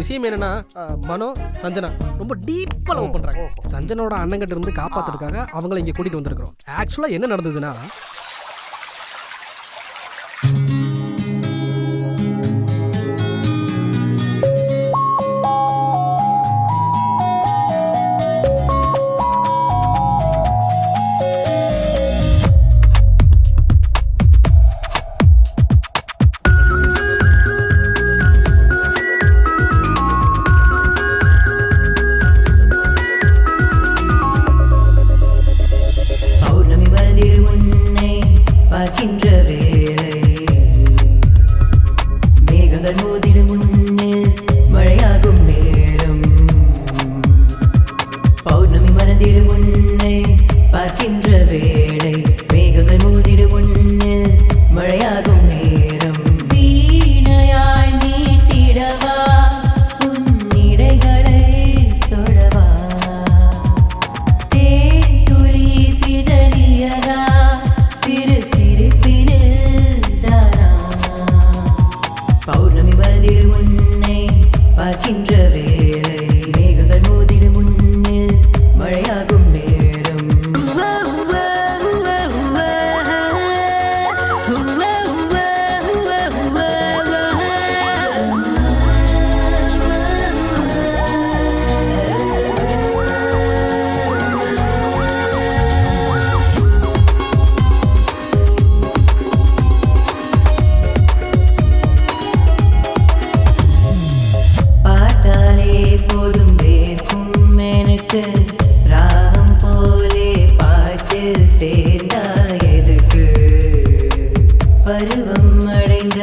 விஷயம் என்னன்னா மனோ சஞ்சனா ரொம்ப டீப்பா லவ் பண்றாங்க. சஞ்சனோட அண்ணங்கிட்ட இருந்து காப்பாத்துறதுக்காக அவங்கள இங்க கூட்டிட்டு வந்திருக்கிறோம். ஆக்சுவலா என்ன நடந்ததுன்னா பார்க்கின்ற பார்க்கின்ற பாட்டு சேர்ந்தா எதுக்கு பருவம் அடைந்த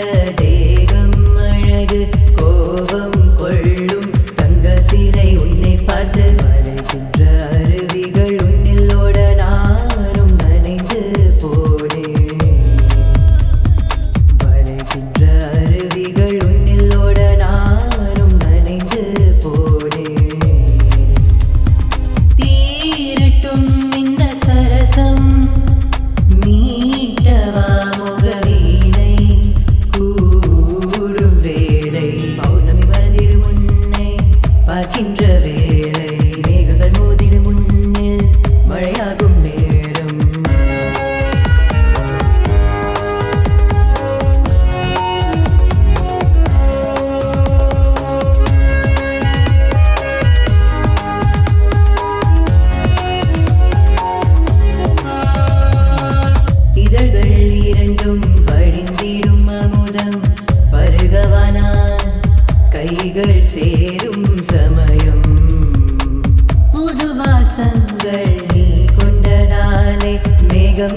കൈകൾ സേരും സമയം. പുതുവാസങ്ങൾ നീ കൊണ്ടതാലെ മേഘം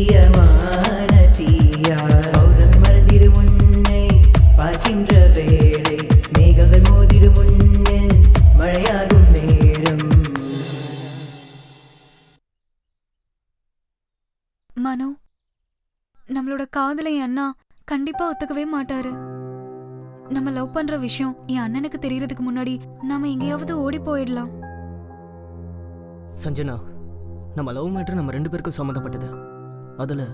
பிரியமான தீயா பௌர்ணமி மறந்திடு உன்னை பார்க்கின்ற வேளை மேகங்கள் மோதிடு முன்னே மழையாகும் நேரம். மனோ நம்மளோட காதலை அண்ணா கண்டிப்பா ஒத்துக்கவே மாட்டாரு. நம்ம லவ் பண்ற விஷயம் என் அண்ணனுக்கு தெரியறதுக்கு முன்னாடி நாம எங்கேயாவது ஓடி போயிடலாம். சஞ்சனா நம்ம லவ் மேட்ரு நம்ம ரெண்டு பேருக்கும் சம்மந்தப்பட்டது. அதில்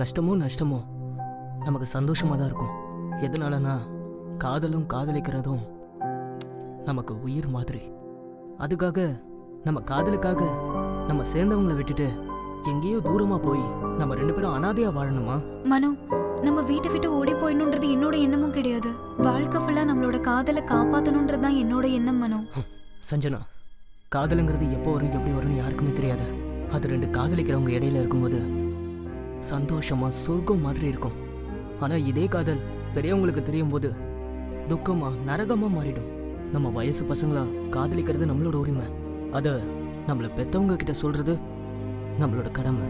கஷ்டமோ நஷ்டமோ நமக்கு சந்தோஷமாக தான் இருக்கும். எதனாலனா காதலும் காதலிக்கிறதும் நமக்கு உயிர் மாதிரி. அதுக்காக நம்ம காதலுக்காக நம்ம சேர்ந்தவங்களை விட்டுட்டு எங்கேயோ தூரமாக போய் நம்ம ரெண்டு பேரும் அனாதையாக வாழணுமா? மனோ நம்ம வீட்டை விட்டு ஓடி போயிடணுன்றது என்னோட எண்ணமும் கிடையாது. வாழ்க்கை ஃபுல்லா நம்மளோட காதலை காப்பாத்தணுன்றது தான் என்னோட எண்ணம் மனோ. சஞ்சனா காதலுங்கிறது எப்போ வரும் எப்படி வரும்னு யாருக்குமே தெரியாது. அது ரெண்டு காதலிக்கிறவங்க இடையில இருக்கும்போது சந்தோஷமா சொர்க்கம் மாதிரி இருக்கும். ஆனா இதே காதல் பெரியவங்களுக்கு தெரியும் போது துக்கமா நரகமா மாறிடும். நம்ம வயசு பசங்களா காதலிக்கிறது நம்மளோட உரிமை. அதை நம்மளை பெத்தவங்க கிட்ட சொல்றது நம்மளோட கடமை.